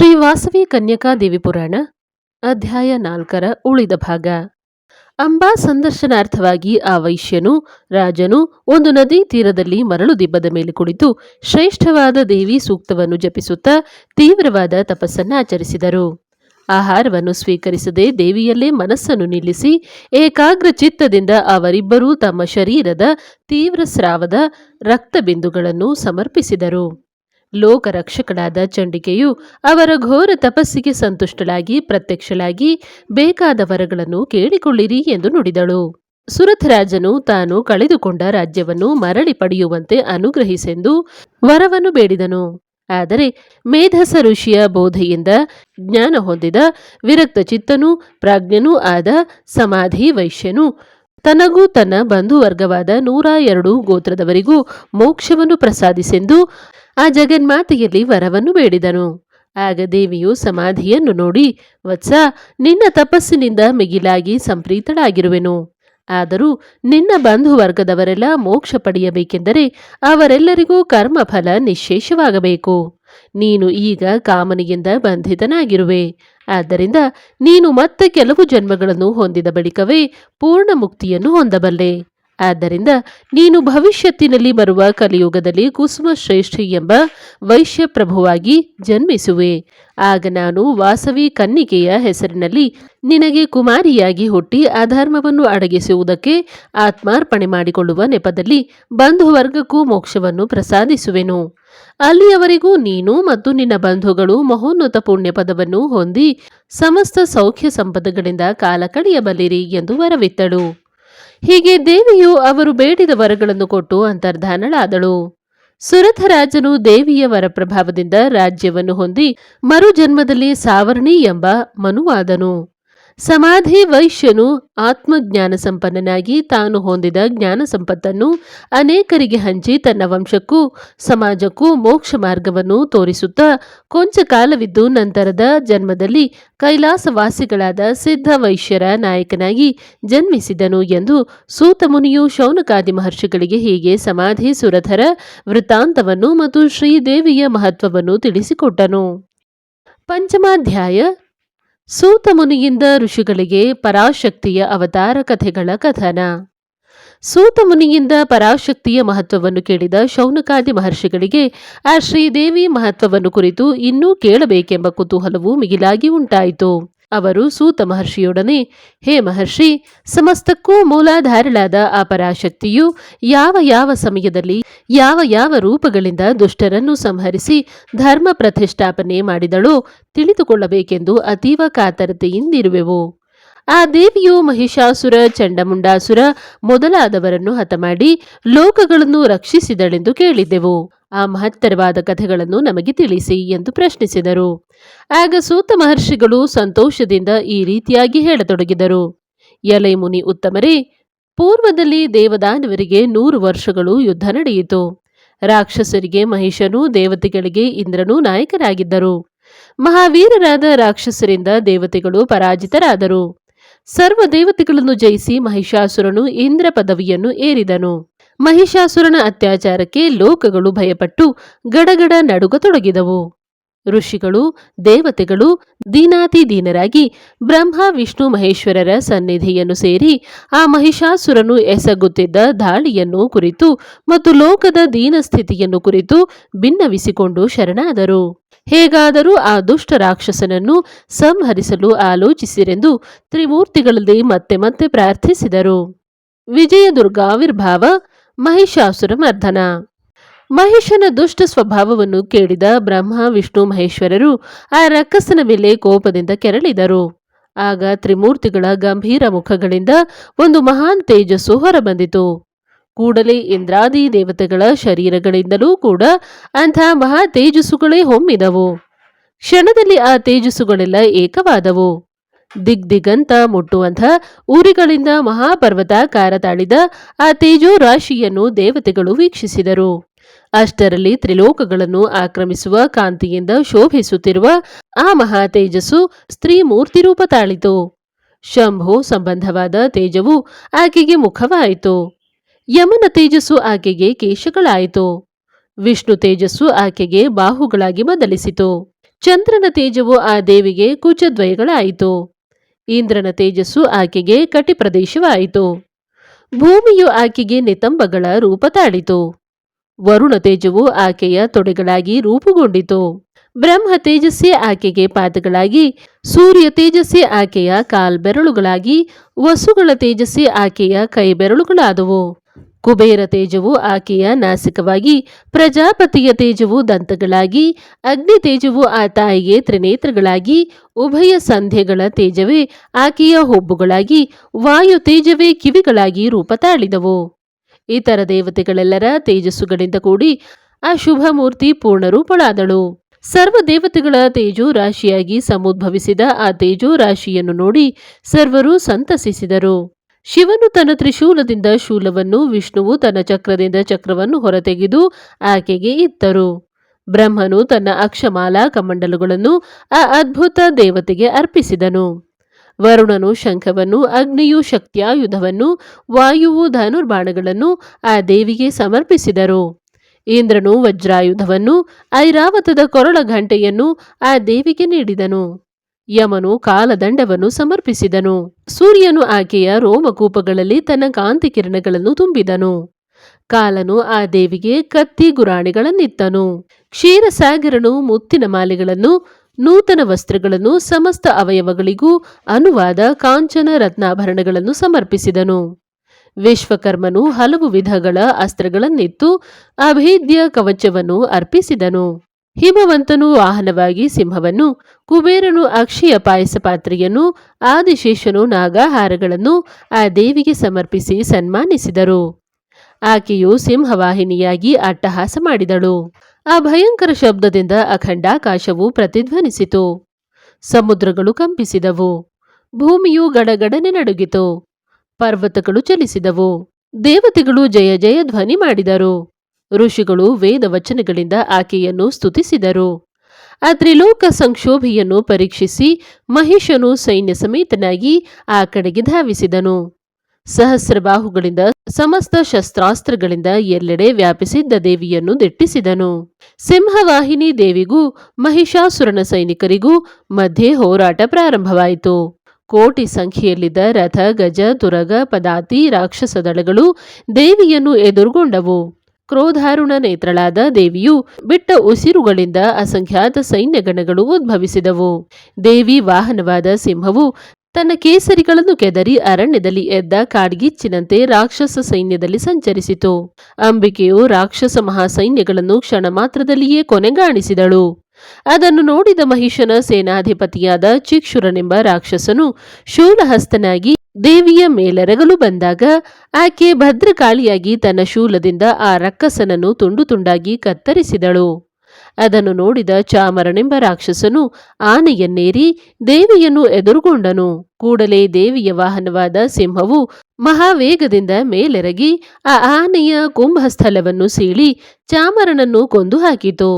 ಶ್ರೀ ವಾಸವಿ ಕನ್ಯಕಾ ದೇವಿ ಪುರಾಣ, ಅಧ್ಯಾಯ ನಾಲ್ಕರ ಉಳಿದ ಭಾಗ. ಅಂಬಾ ಸಂದರ್ಶನಾರ್ಥವಾಗಿ ಆ ವೈಶ್ಯನು, ರಾಜನು ಒಂದು ನದಿ ತೀರದಲ್ಲಿ ಮರಳು ದಿಬ್ಬದ ಮೇಲೆ ಕುಳಿತು ಶ್ರೇಷ್ಠವಾದ ದೇವಿ ಸೂಕ್ತವನ್ನು ಜಪಿಸುತ್ತಾ ತೀವ್ರವಾದ ತಪಸ್ಸನ್ನು ಆಚರಿಸಿದರು. ಆಹಾರವನ್ನು ಸ್ವೀಕರಿಸದೆ ದೇವಿಯಲ್ಲೇ ಮನಸ್ಸನ್ನು ನಿಲ್ಲಿಸಿ ಏಕಾಗ್ರ ಚಿತ್ತದಿಂದ ಅವರಿಬ್ಬರೂ ತಮ್ಮ ಶರೀರದ ತೀವ್ರ ಸ್ರಾವದ ರಕ್ತಬಿಂದುಗಳನ್ನು ಸಮರ್ಪಿಸಿದರು. ಲೋಕರಕ್ಷಕಳಾದ ಚಂಡಿಕೆಯು ಅವರ ಘೋರ ತಪಸ್ಸಿಗೆ ಸಂತುಷ್ಟಳಾಗಿ, ಪ್ರತ್ಯಕ್ಷಳಾಗಿ ಬೇಕಾದ ವರಗಳನ್ನು ಕೇಳಿಕೊಳ್ಳಿರಿ ಎಂದು ನುಡಿದಳು. ಸುರಥರಾಜನು ತಾನು ಕಳೆದುಕೊಂಡ ರಾಜ್ಯವನ್ನು ಮರಳಿ ಪಡೆಯುವಂತೆ ಅನುಗ್ರಹಿಸೆಂದು ವರವನ್ನು ಬೇಡಿದನು. ಆದರೆ ಮೇಧಸ ಋಷಿಯ ಬೋಧೆಯಿಂದ ಜ್ಞಾನ ಹೊಂದಿದ ವಿರಕ್ತ ಚಿತ್ತನೂ ಪ್ರಾಜ್ಞನೂ ಆದ ಸಮಾಧಿ ವೈಶ್ಯನು ತನಗೂ ತನ್ನ ಬಂಧುವರ್ಗವಾದ ನೂರ ಎರಡು ಗೋತ್ರದವರಿಗೂ ಮೋಕ್ಷವನ್ನು ಪ್ರಸಾದಿಸೆಂದು ಆ ಜಗನ್ಮಾತೆಯಲ್ಲಿ ವರವನ್ನು ಬೇಡಿದನು. ಆಗ ದೇವಿಯು ಸಮಾಧಿಯನ್ನು ನೋಡಿ, ವತ್ಸ, ನಿನ್ನ ತಪಸ್ಸಿನಿಂದ ಮಿಗಿಲಾಗಿ ಸಂಪ್ರೀತಳಾಗಿರುವೆನು. ಆದರೂ ನಿನ್ನ ಬಂಧುವರ್ಗದವರೆಲ್ಲ ಮೋಕ್ಷ ಪಡೆಯಬೇಕೆಂದರೆ ಅವರೆಲ್ಲರಿಗೂ ಕರ್ಮಫಲ ನಿಶ್ಶೇಷವಾಗಬೇಕು ನೀನು ಈಗ ಕಾಮನಿಯಿಂದ ಬಂಧಿತನಾಗಿರುವೆ. ಆದ್ದರಿಂದ ನೀನು ಮತ್ತೆ ಕೆಲವು ಜನ್ಮಗಳನ್ನು ಹೊಂದಿದ ಬಳಿಕವೇ ಪೂರ್ಣ ಮುಕ್ತಿಯನ್ನು ಹೊಂದಬಲ್ಲೆ. ಆದ್ದರಿಂದ ನೀನು ಭವಿಷ್ಯತ್ತಿನಲ್ಲಿ ಬರುವ ಕಲಿಯುಗದಲ್ಲಿ ಕುಸುಮ ಶ್ರೇಷ್ಠಿ ಎಂಬ ವೈಶ್ಯ ಪ್ರಭುವಾಗಿ ಜನ್ಮಿಸುವೆ. ಆಗ ನಾನು ವಾಸವಿ ಕನ್ನಿಕೆಯ ಹೆಸರಿನಲ್ಲಿ ನಿನಗೆ ಕುಮಾರಿಯಾಗಿ ಹುಟ್ಟಿ ಅಧರ್ಮವನ್ನು ಅಡಗಿಸುವುದಕ್ಕೆ ಆತ್ಮಾರ್ಪಣೆ ಮಾಡಿಕೊಳ್ಳುವ ನೆಪದಲ್ಲಿ ಬಂಧುವರ್ಗಕ್ಕೂ ಮೋಕ್ಷವನ್ನು ಪ್ರಸಾದಿಸುವೆನು. ಅಲ್ಲಿಯವರೆಗೂ ನೀನು ಮತ್ತು ನಿನ್ನ ಬಂಧುಗಳು ಮಹೋನ್ನತ ಪುಣ್ಯ ಪದವನ್ನು ಹೊಂದಿ ಸಮಸ್ತ ಸೌಖ್ಯ ಸಂಪದಗಳಿಂದ ಕಾಲ ಕಳೆಯಬಲ್ಲಿರಿ ಎಂದು ವರವಿತ್ತಳು. ಹೀಗೆ ದೇವಿಯು ಅವರು ಬೇಡಿದ ವರಗಳನ್ನು ಕೊಟ್ಟು ಅಂತರ್ಧಾನಳಾದಳು. ಸುರಥರಾಜನು ದೇವಿಯ ವರಪ್ರಭಾವದಿಂದ ರಾಜ್ಯವನ್ನು ಹೊಂದಿ ಮರುಜನ್ಮದಲ್ಲಿ ಸಾವರ್ಣಿ ಎಂಬ ಮನುವಾದನು. ಸಮಾಧಿ ವೈಶ್ಯನು ಆತ್ಮಜ್ಞಾನ ಸಂಪನ್ನನಾಗಿ ತಾನು ಹೊಂದಿದ ಜ್ಞಾನ ಸಂಪತ್ತನ್ನು ಅನೇಕರಿಗೆ ಹಂಚಿ ತನ್ನ ವಂಶಕ್ಕೂ ಸಮಾಜಕ್ಕೂ ಮೋಕ್ಷ ಮಾರ್ಗವನ್ನು ತೋರಿಸುತ್ತಾ ಕೊಂಚ ಕಾಲವಿದ್ದು ನಂತರದ ಜನ್ಮದಲ್ಲಿ ಕೈಲಾಸವಾಸಿಗಳಾದ ಸಿದ್ಧ ವೈಶ್ಯರ ನಾಯಕನಾಗಿ ಜನ್ಮಿಸಿದನು ಎಂದು ಸೂತಮುನಿಯು ಶೌನಕಾದಿ ಮಹರ್ಷಿಗಳಿಗೆ ಹೀಗೆ ಸಮಾಧಿ ಸುರಧರ ವೃತ್ತಾಂತವನ್ನು ಮತ್ತು ಶ್ರೀದೇವಿಯ ಮಹತ್ವವನ್ನು ತಿಳಿಸಿಕೊಟ್ಟನು. ಪಂಚಮಾಧ್ಯಾಯ ಸೂತ ಮುನಿಯಿಂದ ಋಷಿಗಳಿಗೆ ಪರಾಶಕ್ತಿಯ ಅವತಾರ ಕಥೆಗಳ ಕಥನ. ಸೂತ ಮುನಿಯಿಂದ ಪರಾಶಕ್ತಿಯ ಮಹತ್ವವನ್ನು ಕೇಳಿದ ಶೌನಕಾದಿ ಮಹರ್ಷಿಗಳಿಗೆ ಆ ಶ್ರೀದೇವಿ ಮಹತ್ವವನ್ನು ಕುರಿತು ಇನ್ನೂ ಕೇಳಬೇಕೆಂಬ ಕುತೂಹಲವು ಮಿಗಿಲಾಗಿ ಉಂಟಾಯಿತು. ಅವರು ಸೂತ ಮಹರ್ಷಿಯೊಡನೆ, ಹೇ ಮಹರ್ಷಿ, ಸಮಸ್ತಕ್ಕೂ ಮೂಲಾಧಾರಳಾದ ಆ ಪರಾಶಕ್ತಿಯು ಯಾವ ಯಾವ ಸಮಯದಲ್ಲಿ, ಯಾವ ಯಾವ ರೂಪಗಳಿಂದ ದುಷ್ಟರನ್ನು ಸಂಹರಿಸಿ ಧರ್ಮ ಪ್ರತಿಷ್ಠಾಪನೆ ಮಾಡಿದಳೋ ತಿಳಿದುಕೊಳ್ಳಬೇಕೆಂದು ಅತೀವ ಕಾತರತೆಯಿಂದಿರುವೆವು ಆ ದೇವಿಯು ಮಹಿಷಾಸುರ, ಚಂಡಮುಂಡಾಸುರ ಮೊದಲಾದವರನ್ನು ಹತಮಾಡಿ ಲೋಕಗಳನ್ನು ರಕ್ಷಿಸಿದಳೆಂದು ಕೇಳಿದ್ದೆವು. ಆ ಮಹತ್ತರವಾದ ಕಥೆಗಳನ್ನು ನಮಗೆ ತಿಳಿಸಿ ಎಂದು ಪ್ರಶ್ನಿಸಿದರು. ಆಗ ಸೂತ ಮಹರ್ಷಿಗಳು ಸಂತೋಷದಿಂದ ಈ ರೀತಿಯಾಗಿ ಹೇಳತೊಡಗಿದರು. ಯಲೈಮುನಿ ಮುನಿ ಉತ್ತಮರೇ, ಪೂರ್ವದಲ್ಲಿ ದೇವದಾನವರಿಗೆ ನೂರು ವರ್ಷಗಳು ಯುದ್ಧ ನಡೆಯಿತು. ರಾಕ್ಷಸರಿಗೆ, ಮಹಿಷನೂ ದೇವತೆಗಳಿಗೆ ಇಂದ್ರನೂ ನಾಯಕರಾಗಿದ್ದರು. ಮಹಾವೀರರಾದ ರಾಕ್ಷಸರಿಂದ ದೇವತೆಗಳು ಪರಾಜಿತರಾದರು. ಸರ್ವ ದೇವತೆಗಳನ್ನು ಜಯಿಸಿ ಮಹಿಷಾಸುರನು ಇಂದ್ರ ಪದವಿಯನ್ನು ಏರಿದನು. ಮಹಿಷಾಸುರನ ಅತ್ಯಾಚಾರಕ್ಕೆ ಲೋಕಗಳು ಭಯಪಟ್ಟು ಗಡಗಡ ನಡುಗತೊಡಗಿದವು. ಋಷಿಗಳು, ದೇವತೆಗಳು ದೀನಾತಿ ದೀನರಾಗಿ ಬ್ರಹ್ಮ, ವಿಷ್ಣು, ಮಹೇಶ್ವರರ ಸನ್ನಿಧಿಯನ್ನು ಸೇರಿ ಆ ಮಹಿಷಾಸುರನು ಎಸಗುತ್ತಿದ್ದ ದಾಳಿಯನ್ನು ಕುರಿತು ಮತ್ತು ಲೋಕದ ದೀನಸ್ಥಿತಿಯನ್ನು ಕುರಿತು ಭಿನ್ನವಿಸಿಕೊಂಡು ಶರಣಾದರು. ಹೇಗಾದರೂ ಆ ದುಷ್ಟ ರಾಕ್ಷಸನನ್ನು ಸಂಹರಿಸಲು ಆಲೋಚಿಸಿರೆಂದು ತ್ರಿಮೂರ್ತಿಗಳಲ್ಲಿ ಮತ್ತೆ ಮತ್ತೆ ಪ್ರಾರ್ಥಿಸಿದರು. ವಿಜಯದುರ್ಗಾವಿರ್ಭಾವ ಮಹಿಷಾಸುರ ಮರ್ಧನ ಮಹಿಷನ ದುಷ್ಟ ಸ್ವಭಾವವನ್ನು ಕೇಳಿದ ಬ್ರಹ್ಮ, ವಿಷ್ಣು, ಮಹೇಶ್ವರರು ಆ ರಕ್ಕಸನ ಮೇಲೆ ಕೋಪದಿಂದ ಕೆರಳಿದರು. ಆಗ ತ್ರಿಮೂರ್ತಿಗಳ ಗಂಭೀರ ಮುಖಗಳಿಂದ ಒಂದು ಮಹಾನ್ ತೇಜಸ್ಸು ಹೊರಬಂದಿತು. ಕೂಡಲೇ ಇಂದ್ರಾದಿ ದೇವತೆಗಳ ಶರೀರಗಳಿಂದಲೂ ಕೂಡ ಅಂಥ ಮಹಾ ತೇಜಸ್ಸುಗಳೇ ಹೊಮ್ಮಿದವು. ಕ್ಷಣದಲ್ಲಿ ಆ ತೇಜಸ್ಸುಗಳೆಲ್ಲ ಏಕವಾದವು. ದಿಗ್ದಿಗಂತ ಮುಟ್ಟುವಂಥ ಊರಿಗಳಿಂದ ಮಹಾಪರ್ವತ ತಾಳಿದ ಆ ತೇಜೋ ರಾಶಿಯನ್ನು ದೇವತೆಗಳು ವೀಕ್ಷಿಸಿದರು. ಅಷ್ಟರಲ್ಲಿ ತ್ರಿಲೋಕಗಳನ್ನು ಆಕ್ರಮಿಸುವ ಕಾಂತಿಯಿಂದ ಶೋಭಿಸುತ್ತಿರುವ ಆ ಮಹಾ ತೇಜಸ್ಸು ಸ್ತ್ರೀ ಮೂರ್ತಿ ರೂಪ ತಾಳಿತು. ಶಂಭು ಸಂಬಂಧವಾದ ತೇಜವು ಆಕೆಗೆ ಮುಖವಾಯಿತು. ಯಮನ ತೇಜಸ್ಸು ಆಕೆಗೆ ಕೇಶಗಳಾಯಿತು. ವಿಷ್ಣು ತೇಜಸ್ಸು ಆಕೆಗೆ ಬಾಹುಗಳಾಗಿ ಬದಲಿಸಿತು. ಚಂದ್ರನ ತೇಜವು ಆ ದೇವಿಗೆ ಕುಚದ್ವಯಗಳಾಯಿತು. ಇಂದ್ರನ ತೇಜಸ್ಸು ಆಕೆಗೆ ಕಟಿಪ್ರದೇಶವಾಯಿತು. ಭೂಮಿಯು ಆಕೆಗೆ ನಿತಂಬಗಳ ರೂಪ ತಾಳಿತು. ವರುಣ ತೇಜವು ಆಕೆಯ ತೊಡೆಗಳಾಗಿ ರೂಪುಗೊಂಡಿತು. ಬ್ರಹ್ಮ ತೇಜಸ್ಸೇ ಆಕೆಗೆ ಪಾದಗಳಾಗಿ, ಸೂರ್ಯ ತೇಜಸ್ಸೇ ಆಕೆಯ ಕಾಲ್ಬೆರಳುಗಳಾಗಿ, ವಸುಗಳ ತೇಜಸ್ಸೇ ಆಕೆಯ ಕೈಬೆರಳುಗಳಾದವು. ಕುಬೇರ ತೇಜವು ಆಕೆಯ ನಾಸಿಕವಾಗಿ, ಪ್ರಜಾಪತಿಯ ತೇಜವು ದಂತಗಳಾಗಿ, ಅಗ್ನಿ ತೇಜವು ಆ ತಾಯಿಗೆ ತ್ರಿನೇತ್ರಗಳಾಗಿ, ಉಭಯ ಸಂಧ್ಯೆಗಳ ತೇಜವೇ ಆಕೆಯ ಹುಬ್ಬುಗಳಾಗಿ, ವಾಯು ತೇಜವೇ ಕಿವಿಗಳಾಗಿ ರೂಪ ತಾಳಿದವು. ಇತರ ದೇವತೆಗಳೆಲ್ಲರ ತೇಜಸ್ಸುಗಳಿಂದ ಕೂಡಿ ಆ ಶುಭಮೂರ್ತಿ ಪೂರ್ಣರೂಪಳಾದಳು. ಸರ್ವ ದೇವತೆಗಳ ತೇಜೋ ರಾಶಿಯಾಗಿ ಸಮುದ್ಭವಿಸಿದ ಆ ತೇಜೋ ರಾಶಿಯನ್ನು ನೋಡಿ ಸರ್ವರು ಸಂತಸಿಸಿದರು. ಶಿವನು ತನ್ನ ತ್ರಿಶೂಲದಿಂದ ಶೂಲವನ್ನು, ವಿಷ್ಣುವು ತನ್ನ ಚಕ್ರದಿಂದ ಚಕ್ರವನ್ನು ಹೊರತೆಗೆದು ಆಕೆಗೆ ಇತ್ತರು. ಬ್ರಹ್ಮನು ತನ್ನ ಅಕ್ಷಮಾಲಾ ಕಮಂಡಲುಗಳನ್ನು ಆ ಅದ್ಭುತ ದೇವತೆಗೆ ಅರ್ಪಿಸಿದನು. ವರುಣನು ಶಂಖವನ್ನು, ಅಗ್ನಿಯು ಶಕ್ತಿಯಾಯುಧವನ್ನು, ವಾಯುವು ಧನುರ್ಬಾಣಗಳನ್ನು ಆ ದೇವಿಗೆ ಸಮರ್ಪಿಸಿದರು. ಇಂದ್ರನು ವಜ್ರಾಯುಧವನ್ನು, ಐರಾವತದ ಕೊರಳ ಘಂಟೆಯನ್ನು ಆ ದೇವಿಗೆ ನೀಡಿದನು. ಯಮನು ಕಾಲದಂಡವನ್ನು ಸಮರ್ಪಿಸಿದನು. ಸೂರ್ಯನು ಆಕೆಯ ರೋಮಕೂಪಗಳಲ್ಲಿ ತನ್ನ ಕಾಂತಿ ಕಿರಣಗಳನ್ನು ತುಂಬಿದನು. ಕಾಲನು ಆ ದೇವಿಗೆ ಕತ್ತಿ ಗುರಾಣಿಗಳನ್ನಿತ್ತನು. ಕ್ಷೀರಸಾಗರನು ಮುತ್ತಿನ ಮಾಲೆಗಳನ್ನು ನೂತನ ವಸ್ತ್ರಗಳನ್ನು ಸಮಸ್ತ ಅವಯವಗಳಿಗೂ ಅನುವಾದ ಕಾಂಚನ ರತ್ನಾಭರಣಗಳನ್ನು ಸಮರ್ಪಿಸಿದನು. ವಿಶ್ವಕರ್ಮನು ಹಲವು ವಿಧಗಳ ಅಸ್ತ್ರಗಳನ್ನಿತ್ತು. ಅಭೇದ್ಯ ಕವಚವನ್ನು ಅರ್ಪಿಸಿದನು. ಹಿಮವಂತನು ವಾಹನವಾಗಿ ಸಿಂಹವನ್ನು, ಕುಬೇರನು ಅಕ್ಷಿಯ ಪಾಯಸ ಪಾತ್ರೆಯನ್ನು, ಆದಿಶೇಷನು ನಾಗಾಹಾರಗಳನ್ನು ಆ ದೇವಿಗೆ ಸಮರ್ಪಿಸಿ ಸನ್ಮಾನಿಸಿದರು. ಆಕೆಯು ಸಿಂಹವಾಹಿನಿಯಾಗಿ ಅಟ್ಟಹಾಸ ಮಾಡಿದಳು. ಆ ಭಯಂಕರ ಶಬ್ದದಿಂದ ಅಖಂಡಾಕಾಶವು ಪ್ರತಿಧ್ವನಿಸಿತು. ಸಮುದ್ರಗಳು ಕಂಪಿಸಿದವು. ಭೂಮಿಯು ಗಡಗಡನೆ ನಡುಗಿತು. ಪರ್ವತಗಳು ಚಲಿಸಿದವು. ದೇವತೆಗಳು ಜಯ ಜಯ ಧ್ವನಿ ಮಾಡಿದರು. ಋಷಿಗಳು ವೇದ ವಚನಗಳಿಂದ ಆಕೆಯನ್ನು ಸ್ತುತಿಸಿದರು. ತ್ರಿಲೋಕ ಸಂಕ್ಷೋಭೆಯನ್ನು ಪರೀಕ್ಷಿಸಿ ಮಹಿಷನು ಸೈನ್ಯ ಸಮೇತನಾಗಿ ಆ ಕಡೆಗೆ ಧಾವಿಸಿದನು. ಸಹಸ್ರಬಾಹುಗಳಿಂದ ಸಮಸ್ತ ಶಸ್ತ್ರಾಸ್ತ್ರಗಳಿಂದ ಎಲ್ಲೆಡೆ ವ್ಯಾಪಿಸಿದ್ದ ದೇವಿಯನ್ನು ದಿಟ್ಟಿಸಿದನು. ಸಿಂಹವಾಹಿನಿ ದೇವಿಗೂ ಮಹಿಷಾಸುರನ ಸೈನಿಕರಿಗೂ ಮಧ್ಯೆ ಹೋರಾಟ ಪ್ರಾರಂಭವಾಯಿತು. ಕೋಟಿ ಸಂಖ್ಯೆಯಲ್ಲಿದ್ದ ರಥ, ಗಜ, ತುರಗ, ಪದಾತಿ, ರಾಕ್ಷಸ ದಳಗಳು ದೇವಿಯನ್ನು ಎದುರುಗೊಂಡವು. ಕ್ರೋಧಾರುಣ ನೇತ್ರಳಾದ ದೇವಿಯು ಬಿಟ್ಟ ಉಸಿರುಗಳಿಂದ ಅಸಂಖ್ಯಾತ ಸೈನ್ಯಗಣಗಳು ಉದ್ಭವಿಸಿದವು. ದೇವಿ ವಾಹನವಾದ ಸಿಂಹವು ತನ್ನ ಕೇಸರಿಗಳನ್ನು ಕೆದರಿ ಅರಣ್ಯದಲ್ಲಿ ಎದ್ದ ಕಾಡ್ಗಿಚ್ಚಿನಂತೆ ರಾಕ್ಷಸ ಸೈನ್ಯದಲ್ಲಿ ಸಂಚರಿಸಿತು. ಅಂಬಿಕೆಯು ರಾಕ್ಷಸ ಮಹಾಸೈನ್ಯಗಳನ್ನು ಕ್ಷಣ ಮಾತ್ರದಲ್ಲಿಯೇ ಕೊನೆಗಾಣಿಸಿದಳು. ಅದನ್ನು ನೋಡಿದ ಮಹಿಷನ ಸೇನಾಧಿಪತಿಯಾದ ಚಿಕ್ಷುರನೆಂಬ ರಾಕ್ಷಸನು ಶೂಲಹಸ್ತನಾಗಿ ದೇವಿಯ ಮೇಲೆರಗಲು ಬಂದಾಗ ಆಕೆ ಭದ್ರಕಾಳಿಯಾಗಿ ತನ್ನ ಶೂಲದಿಂದ ಆ ರಕ್ಕಸನನ್ನು ತುಂಡು ತುಂಡಾಗಿ ಕತ್ತರಿಸಿದಳು. ಅದನ್ನು ನೋಡಿದ ಚಾಮರನೆಂಬ ರಾಕ್ಷಸನು ಆನೆಯನ್ನೇರಿ ದೇವಿಯನ್ನು ಎದುರುಗೊಂಡನು. ಕೂಡಲೇ ದೇವಿಯ ವಾಹನವಾದ ಸಿಂಹವು ಮಹಾವೇಗದಿಂದ ಮೇಲೆರಗಿ ಆ ಆನೆಯ ಕುಂಭಸ್ಥಲವನ್ನು ಸೀಳಿ ಚಾಮರನನ್ನು ಕೊಂದು ಹಾಕಿತು.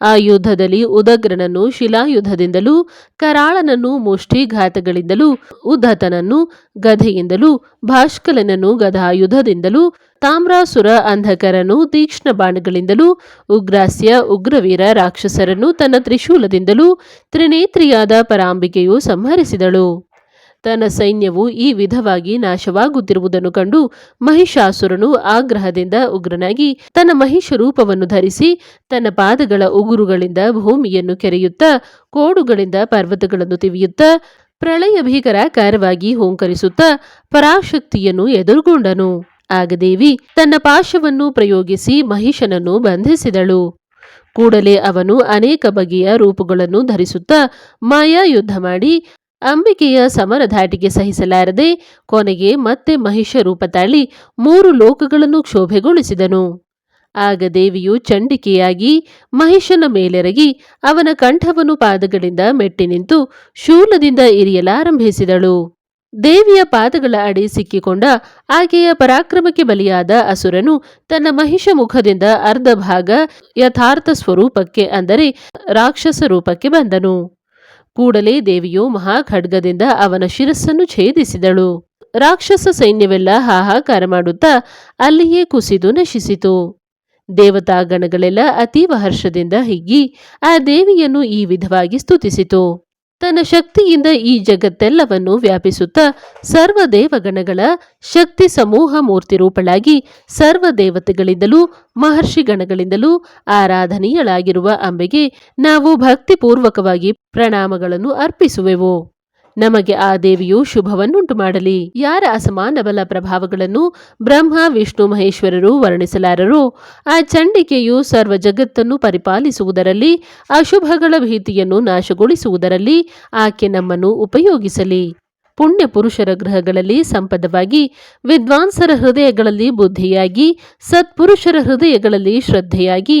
ಆ ಯುದ್ಧದಲ್ಲಿ ಉದಗ್ರನನ್ನು ಶಿಲಾಯುಧದಿಂದಲೂ ಕರಾಳನನ್ನು ಮುಷ್ಟಿಘಾತಗಳಿಂದಲೂ, ಉದ್ಧತನನ್ನು ಗಧೆಯಿಂದಲೂ, ಭಾಷ್ಕಲನನ್ನು ಗದಾಯುಧದಿಂದಲೂ, ತಾಮ್ರಾಸುರ ಅಂಧಕರನ್ನು ತೀಕ್ಷ್ಣ ಬಾಣಗಳಿಂದಲೂ, ಉಗ್ರಾಸ್ಯ ಉಗ್ರವೀರ ರಾಕ್ಷಸರನ್ನು ತನ್ನ ತ್ರಿಶೂಲದಿಂದಲೂ, ತ್ರಿನೇತ್ರಿಯಾದ ಪರಾಂಬಿಕೆಯು ಸಂಹರಿಸಿದಳು. ತನ್ನ ಸೈನ್ಯವು ಈ ವಿಧವಾಗಿ ನಾಶವಾಗುತ್ತಿರುವುದನ್ನು ಕಂಡು ಮಹಿಷಾಸುರನು ಆಗ್ರಹದಿಂದ ಉಗ್ರನಾಗಿ ತನ್ನ ಮಹಿಷ ರೂಪವನ್ನು ಧರಿಸಿ ತನ್ನ ಪಾದಗಳ ಉಗುರುಗಳಿಂದ ಭೂಮಿಯನ್ನು ಕೆರೆಯುತ್ತಾ, ಕೋಡುಗಳಿಂದ ಪರ್ವತಗಳನ್ನು ತಿವಿಯುತ್ತಾ, ಪ್ರಳಯ ಭೀಕರಾಕಾರವಾಗಿ ಹೋಂಕರಿಸುತ್ತಾ ಪರಾಶಕ್ತಿಯನ್ನು ಎದುರುಗೊಂಡನು. ಆಗ ದೇವಿ ತನ್ನ ಪಾಶವನ್ನು ಪ್ರಯೋಗಿಸಿ ಮಹಿಷನನ್ನು ಬಂಧಿಸಿದಳು. ಕೂಡಲೇ ಅವನು ಅನೇಕ ಬಗೆಯ ರೂಪಗಳನ್ನು ಧರಿಸುತ್ತಾ ಮಾಯಾ ಯುದ್ಧ ಮಾಡಿ ಅಂಬಿಕೆಯ ಸಮರ ಧಾಟಿಗೆ ಸಹಿಸಲಾರದೆ ಕೊನೆಗೆ ಮತ್ತೆ ಮಹಿಷ ರೂಪ ತಾಳಿ ಮೂರು ಲೋಕಗಳನ್ನು ಕ್ಷೋಭೆಗೊಳಿಸಿದನು. ಆಗ ದೇವಿಯು ಚಂಡಿಕೆಯಾಗಿ ಮಹಿಷನ ಮೇಲೆರಗಿ ಅವನ ಕಂಠವನ್ನು ಪಾದಗಳಿಂದ ಮೆಟ್ಟಿ ನಿಂತು ಶೂಲದಿಂದ ಇರಿಯಲಾರಂಭಿಸಿದಳು. ದೇವಿಯ ಪಾದಗಳ ಅಡಿ ಸಿಕ್ಕಿಕೊಂಡ ಆಕೆಯ ಪರಾಕ್ರಮಕ್ಕೆ ಬಲಿಯಾದ ಅಸುರನು ತನ್ನ ಮಹಿಷ ಮುಖದಿಂದ ಅರ್ಧ ಭಾಗ ಯಥಾರ್ಥ ಸ್ವರೂಪಕ್ಕೆ ಅಂದರೆ ರಾಕ್ಷಸ ರೂಪಕ್ಕೆ ಬಂದನು. ಕೂಡಲೇ ದೇವಿಯು ಮಹಾಖಡ್ಗದಿಂದ ಅವನ ಶಿರಸ್ಸನ್ನು ಛೇದಿಸಿದಳು. ರಾಕ್ಷಸ ಸೈನ್ಯವೆಲ್ಲ ಹಾಹಾಕಾರ ಮಾಡುತ್ತಾ ಅಲ್ಲಿಯೇ ಕುಸಿದು ನಶಿಸಿತು. ದೇವತಾ ಗಣಗಳೆಲ್ಲ ಅತೀವ ಹರ್ಷದಿಂದ ಹಿಗ್ಗಿ ಆ ದೇವಿಯನ್ನು ಈ ವಿಧವಾಗಿ ಸ್ತುತಿಸಿತು. ತನ್ನ ಶಕ್ತಿಯಿಂದ ಈ ಜಗತ್ತೆಲ್ಲವನ್ನು ವ್ಯಾಪಿಸುತ್ತಾ ಸರ್ವ ದೇವಗಣಗಳ ಶಕ್ತಿ ಸಮೂಹ ಮೂರ್ತಿ ರೂಪಳಾಗಿ ಸರ್ವ ದೇವತೆಗಳಿಂದಲೂ, ಮಹರ್ಷಿ ಗಣಗಳಿಂದಲೂ ಆರಾಧನೀಯಳಾಗಿರುವ ಅಂಬೆಗೆ ನಾವು ಭಕ್ತಿಪೂರ್ವಕವಾಗಿ ಪ್ರಣಾಮಗಳನ್ನು ಅರ್ಪಿಸುವೆವು. ನಮಗೆ ಆ ದೇವಿಯು ಶುಭವನ್ನುಂಟು ಮಾಡಲಿ ಯಾರ ಅಸಮಾನ ಬಲ ಪ್ರಭಾವಗಳನ್ನು ಬ್ರಹ್ಮ, ವಿಷ್ಣು, ಮಹೇಶ್ವರರು ವರ್ಣಿಸಲಾರರು? ಆ ಚಂಡಿಕೆಯು ಸರ್ವ ಜಗತ್ತನ್ನು ಪರಿಪಾಲಿಸುವುದರಲ್ಲಿ, ಅಶುಭಗಳ ಭೀತಿಯನ್ನು ನಾಶಗೊಳಿಸುವುದರಲ್ಲಿ ಆಕೆ ನಮ್ಮನ್ನು ಉಪಯೋಗಿಸಲಿ. ಪುಣ್ಯ ಪುರುಷರ ಗ್ರಹಗಳಲ್ಲಿ ಸಂಪದವಾಗಿ, ವಿದ್ವಾಂಸರ ಹೃದಯಗಳಲ್ಲಿ ಬುದ್ಧಿಯಾಗಿ, ಸತ್ಪುರುಷರ ಹೃದಯಗಳಲ್ಲಿ ಶ್ರದ್ಧೆಯಾಗಿ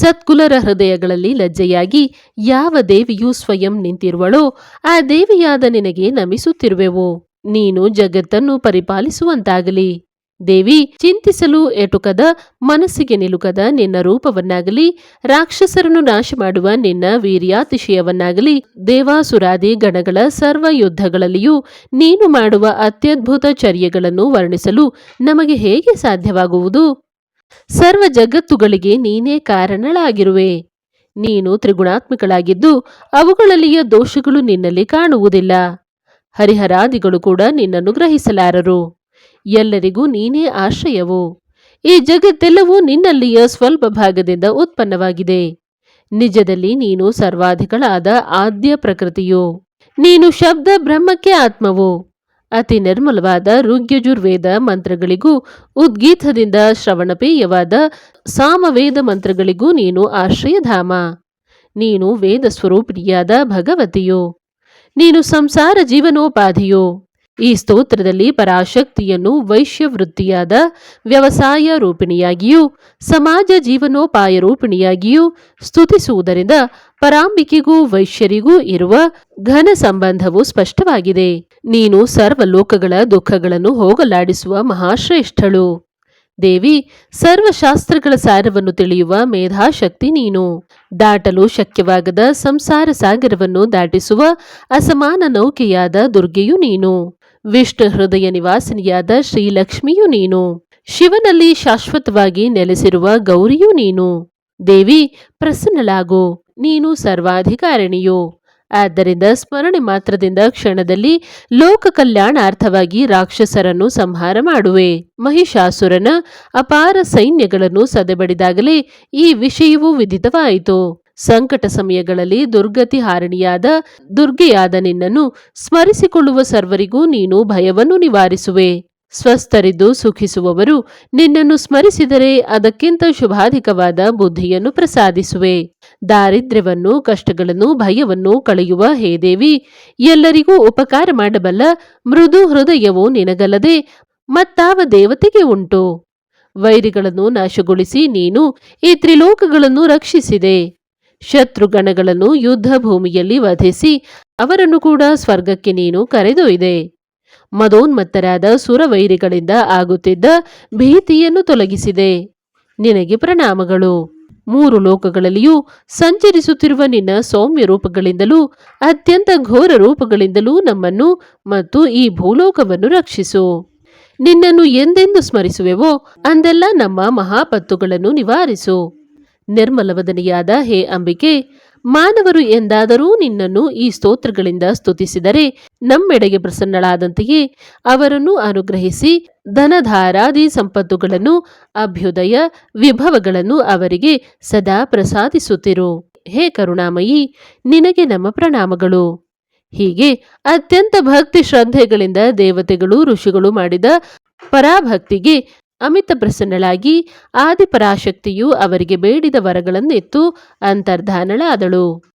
ಸತ್ಕುಲರ ಹೃದಯಗಳಲ್ಲಿ ಲಜ್ಜೆಯಾಗಿ ಯಾವ ದೇವಿಯು ಸ್ವಯಂ ನಿಂತಿರುವಳೋ ಆ ದೇವಿಯಾದ ನಿನಗೆ ನಮಿಸುತ್ತಿರುವೆವು. ನೀನು ಜಗತ್ತನ್ನು ಪರಿಪಾಲಿಸುವಂತಾಗಲಿ. ದೇವಿ, ಚಿಂತಿಸಲು ಎಟುಕದ ಮನಸ್ಸಿಗೆ ನಿಲುಕದ ನಿನ್ನ ರೂಪವನ್ನಾಗಲಿ, ರಾಕ್ಷಸರನ್ನು ನಾಶ ಮಾಡುವ ನಿನ್ನ ವೀರ್ಯಾತಿಶಯವನ್ನಾಗಲಿ, ದೇವಾಸುರಾದಿ ಗಣಗಳ ಸರ್ವ ಯುದ್ಧಗಳಲ್ಲಿಯೂ ನೀನು ಮಾಡುವ ಅತ್ಯದ್ಭುತ ಚರ್ಯಗಳನ್ನು ವರ್ಣಿಸಲು ನಮಗೆ ಹೇಗೆ ಸಾಧ್ಯವಾಗುವುದು? ಸರ್ವ ಜಗತ್ತುಗಳಿಗೆ ನೀನೇ ಕಾರಣಳಾಗಿರುವೆ. ನೀನು ತ್ರಿಗುಣಾತ್ಮಕಳಾಗಿದ್ದು ಅವುಗಳಲ್ಲಿಯ ದೋಷಗಳು ನಿನ್ನಲ್ಲಿ ಕಾಣುವುದಿಲ್ಲ. ಹರಿಹರಾದಿಗಳು ಕೂಡ ನಿನ್ನನ್ನು ಗ್ರಹಿಸಲಾರರು. ಎಲ್ಲರಿಗೂ ನೀನೇ ಆಶ್ರಯವು. ಈ ಜಗತ್ತೆಲ್ಲವೂ ನಿನ್ನಲ್ಲಿಯ ಸ್ವಲ್ಪ ಭಾಗದಿಂದ ಉತ್ಪನ್ನವಾಗಿದೆ. ನಿಜದಲ್ಲಿ ನೀನು ಸರ್ವಾಧಿಗಳಾದ ಆದ್ಯ ಪ್ರಕೃತಿಯು. ನೀನು ಶಬ್ದ ಬ್ರಹ್ಮಕ್ಕೆ ಆತ್ಮವು. ಅತಿ ನಿರ್ಮಲವಾದ ಋಗ್ಯಜುರ್ವೇದ ಮಂತ್ರಗಳಿಗೂ, ಉದ್ಗೀತದಿಂದ ಶ್ರವಣಪೇಯವಾದ ಸಾಮವೇದ ಮಂತ್ರಗಳಿಗೂ ನೀನು ಆಶ್ರಯಧಾಮ. ನೀನು ವೇದ ಸ್ವರೂಪಿಣಿಯಾದ ಭಗವತಿಯೋ. ನೀನು ಸಂಸಾರ ಜೀವನೋಪಾಧಿಯು. ಈ ಸ್ತೋತ್ರದಲ್ಲಿ ಪರಾಶಕ್ತಿಯನ್ನು ವೈಶ್ಯವೃತ್ತಿಯಾದ ವ್ಯವಸಾಯ ರೂಪಿಣಿಯಾಗಿಯೂ, ಸಮಾಜ ಜೀವನೋಪಾಯ ರೂಪಿಣಿಯಾಗಿಯೂ ಸ್ತುತಿಸುವುದರಿಂದ ಪರಾಂಬಿಕೆಗೂ ವೈಶ್ಯರಿಗೂ ಇರುವ ಘನ ಸಂಬಂಧವು ಸ್ಪಷ್ಟವಾಗಿದೆ. ನೀನು ಸರ್ವ ಲೋಕಗಳ ದುಃಖಗಳನ್ನು ಹೋಗಲಾಡಿಸುವ ಮಹಾಶ್ರೇಷ್ಠಳು. ದೇವಿ, ಸರ್ವಶಾಸ್ತ್ರಗಳ ಸಾರವನ್ನು ತಿಳಿಯುವ ಮೇಧಾಶಕ್ತಿ ನೀನು. ದಾಟಲು ಶಕ್ಯವಾಗದ ಸಂಸಾರ ಸಾಗರವನ್ನು ದಾಟಿಸುವ ಅಸಮಾನ ನೌಕೆಯಾದ ದುರ್ಗೆಯು ನೀನು. ವಿಷ್ಣು ಹೃದಯ ನಿವಾಸಿನಿಯಾದ ಶ್ರೀಲಕ್ಷ್ಮಿಯು ನೀನು. ಶಿವನಲ್ಲಿ ಶಾಶ್ವತವಾಗಿ ನೆಲೆಸಿರುವ ಗೌರಿಯು ನೀನು. ದೇವಿ, ಪ್ರಸನ್ನಳಾಗು. ನೀನು ಸರ್ವಾಧಿಕಾರಿಣಿಯು. ಆದ್ದರಿಂದ ಸ್ಮರಣೆ ಮಾತ್ರದಿಂದ ಕ್ಷಣದಲ್ಲಿ ಲೋಕ ಕಲ್ಯಾಣಾರ್ಥವಾಗಿ ರಾಕ್ಷಸರನ್ನು ಸಂಹಾರ ಮಾಡುವೆ. ಮಹಿಷಾಸುರನ ಅಪಾರ ಸೈನ್ಯಗಳನ್ನು ಸದೆಬಡಿದಾಗಲೇ ಈ ವಿಷಯವು ವಿದಿತವಾಯಿತು ಸಂಕಟ ಸಮಯಗಳಲ್ಲಿ ದುರ್ಗತಿ ಹಾರಣಿಯಾದ ದುರ್ಗೆಯಾದ ನಿನ್ನನ್ನು ಸ್ಮರಿಸಿಕೊಳ್ಳುವ ಸರ್ವರಿಗೂ ನೀನು ಭಯವನ್ನು ನಿವಾರಿಸುವೆ. ಸ್ವಸ್ಥರಿದ್ದು ಸುಖಿಸುವವರು ನಿನ್ನನ್ನು ಸ್ಮರಿಸಿದರೆ ಅದಕ್ಕಿಂತ ಶುಭಾಧಿಕವಾದ ಬುದ್ಧಿಯನ್ನು ಪ್ರಸಾದಿಸುವೆ. ದಾರಿದ್ರ್ಯವನ್ನು, ಕಷ್ಟಗಳನ್ನು, ಭಯವನ್ನು ಕಳೆಯುವ ಹೇ ದೇವಿ, ಎಲ್ಲರಿಗೂ ಉಪಕಾರ ಮಾಡಬಲ್ಲ ಮೃದು ಹೃದಯವು ನಿನಗಲ್ಲದೆ ಮತ್ತಾವ ದೇವತೆಗೆ ಉಂಟು. ವೈರಿಗಳನ್ನು ನಾಶಗೊಳಿಸಿ ನೀನು ಈ ತ್ರಿಲೋಕಗಳನ್ನು ರಕ್ಷಿಸಿದೆ. ಶತ್ರುಗಣಗಳನ್ನು ಯುದ್ಧ ಭೂಮಿಯಲ್ಲಿ ವಧಿಸಿ, ಅವರನ್ನು ಕೂಡ ಸ್ವರ್ಗಕ್ಕೆ ನೀನು ಕರೆದೊಯ್ದೆ. ಮದೋನ್ಮತ್ತರಾದ ಸುರವೈರಿಗಳಿಂದ ಆಗುತ್ತಿದ್ದ ಭೀತಿಯನ್ನು ತೊಲಗಿಸಿದೆ. ನಿನಗೆ ಪ್ರಣಾಮಗಳು. ಮೂರು ಲೋಕಗಳಲ್ಲಿಯೂ ಸಂಚರಿಸುತ್ತಿರುವ ನಿನ್ನ ಸೌಮ್ಯ ರೂಪಗಳಿಂದಲೂ, ಅತ್ಯಂತ ಘೋರ ರೂಪಗಳಿಂದಲೂ ನಮ್ಮನ್ನು ಮತ್ತು ಈ ಭೂಲೋಕವನ್ನು ರಕ್ಷಿಸು. ನಿನ್ನನ್ನು ಎಂದೆಂದು ಸ್ಮರಿಸುವೆವೋ, ಅಂದೆಲ್ಲ ನಮ್ಮ ಮಹಾಪತ್ತುಗಳನ್ನು ನಿವಾರಿಸು. ನಿರ್ಮಲವದನಿಯಾದ ಹೇ ಅಂಬಿಕೆ, ಮಾನವರು ಎಂದಾದರೂ ನಿನ್ನನ್ನು ಈ ಸ್ತೋತ್ರಗಳಿಂದ ಸ್ತುತಿಸಿದರೆ ನಮ್ಮೆಡೆಗೆ ಪ್ರಸನ್ನಳಾದಂತೆಯೇ ಅವರನ್ನು ಅನುಗ್ರಹಿಸಿ ಧನಧಾರಾದಿ ಸಂಪತ್ತುಗಳನ್ನು, ಅಭ್ಯುದಯ ವಿಭವಗಳನ್ನು ಅವರಿಗೆ ಸದಾ ಪ್ರಸಾದಿಸುತ್ತಿರು. ಹೇ ಕರುಣಾಮಯಿ, ನಿನಗೆ ನಮ್ಮ ಪ್ರಣಾಮಗಳು. ಹೀಗೆ ಅತ್ಯಂತ ಭಕ್ತಿ ಶ್ರದ್ಧೆಗಳಿಂದ ದೇವತೆಗಳು, ಋಷಿಗಳು ಮಾಡಿದ ಪರಾಭಕ್ತಿಗೆ ಅಮಿತ ಪ್ರಸನ್ನಳಾಗಿ ಆದಿಪರಾಶಕ್ತಿಯು ಅವರಿಗೆ ಬೇಡಿದ ವರಗಳನ್ನೆತ್ತು ಅಂತರ್ಧಾನಳಾದಳು.